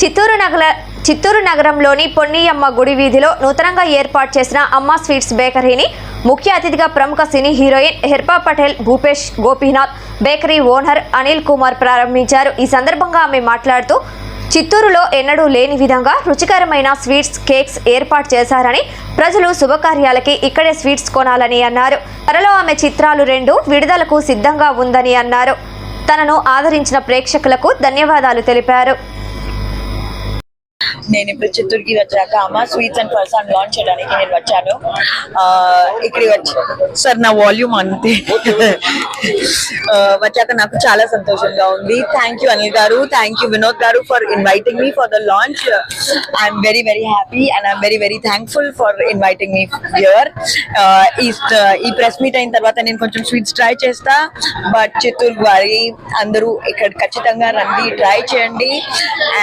చిత్తూరు నగర చిత్తూరు నగరంలోని పొన్నియమ్మ గుడి వీధిలో నూతనంగా ఏర్పాటు చేసిన అమ్మ స్వీట్స్ బేకరీని ముఖ్య అతిథిగా ప్రముఖ cine heroine Hebah Patel Bhupesh Gopinath bakery owner Anil Kumar ప్రారంభించారు. ఈ సందర్భంగా ఆమె మాట్లాడుతూ చిత్తూరులో ఎన్నడూ లేని విధంగా రుచికరమైన స్వీట్స్ కేక్స్ ఏర్పాటు చేశారని ప్రజలు శుభకార్యాలకి ఇక్కడే స్వీట్స్ కొనాలని అన్నారు. త్వరలో ఆమె చిత్రాలు రెండు విడుదలకు సిద్ధంగా ఉందని అన్నారు. తనను ఆదరించిన ప్రేక్షకులకు ధన్యవాదాలు తెలిపారు. నేను ఇప్పుడు చిత్తూరుకి వచ్చాక అమ్మ స్వీట్స్ అండ్ ఫర్సాన్ లాంచ్ చేయడానికి నేను వచ్చాను. ఆ, ఇక్కడికి వచ్చి సార్ నా వాల్యూమ్ అంతే. వచ్చాక నాకు చాలా సంతోషంగా ఉంది. థ్యాంక్ యూ అనిల్ గారు thank you Vinod garu for inviting me for the launch I'm very very happy and I'm very very thankful for inviting me here ఈ ఈ ప్రెస్ మీట్ అయిన తర్వాత నేను కొంచెం స్వీట్స్ ట్రై చేస్తా. బట్ చిత్తూరు వారి అందరూ ఇక్కడ ఖచ్చితంగా రండి ట్రై చేయండి.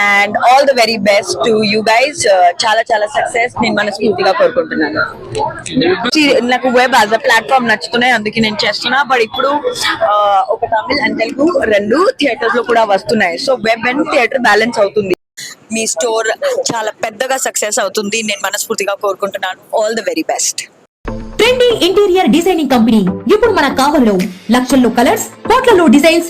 And all the very best to you guys చాలా చాలా సక్సెస్ నేను మనస్ఫూర్తిగా కోరుకుంటున్నాను. నాకు వెబ్ యాజ్ అ ప్లాట్ఫామ్ నచ్చుతున్నాయి అందుకే నేను చేస్తున్నా. బట్ ఇప్పుడు ఒక తమిళ్ అండ్ తెలుగు రెండు థియేటర్స్లో కూడా వస్తున్నాయి. So web and theatre balance అవుతుంది. మీ స్టోర్ చాలా పెద్దగా సక్సెస్ అవుతుంది. నేను మనస్ఫూర్తిగా కోరుకుంటున్నాను. All the very best trendy interior designing company ఇప్పుడు మన కావలిలో లక్షల్లో కలర్స్ కోట్లలో డిజైన్స్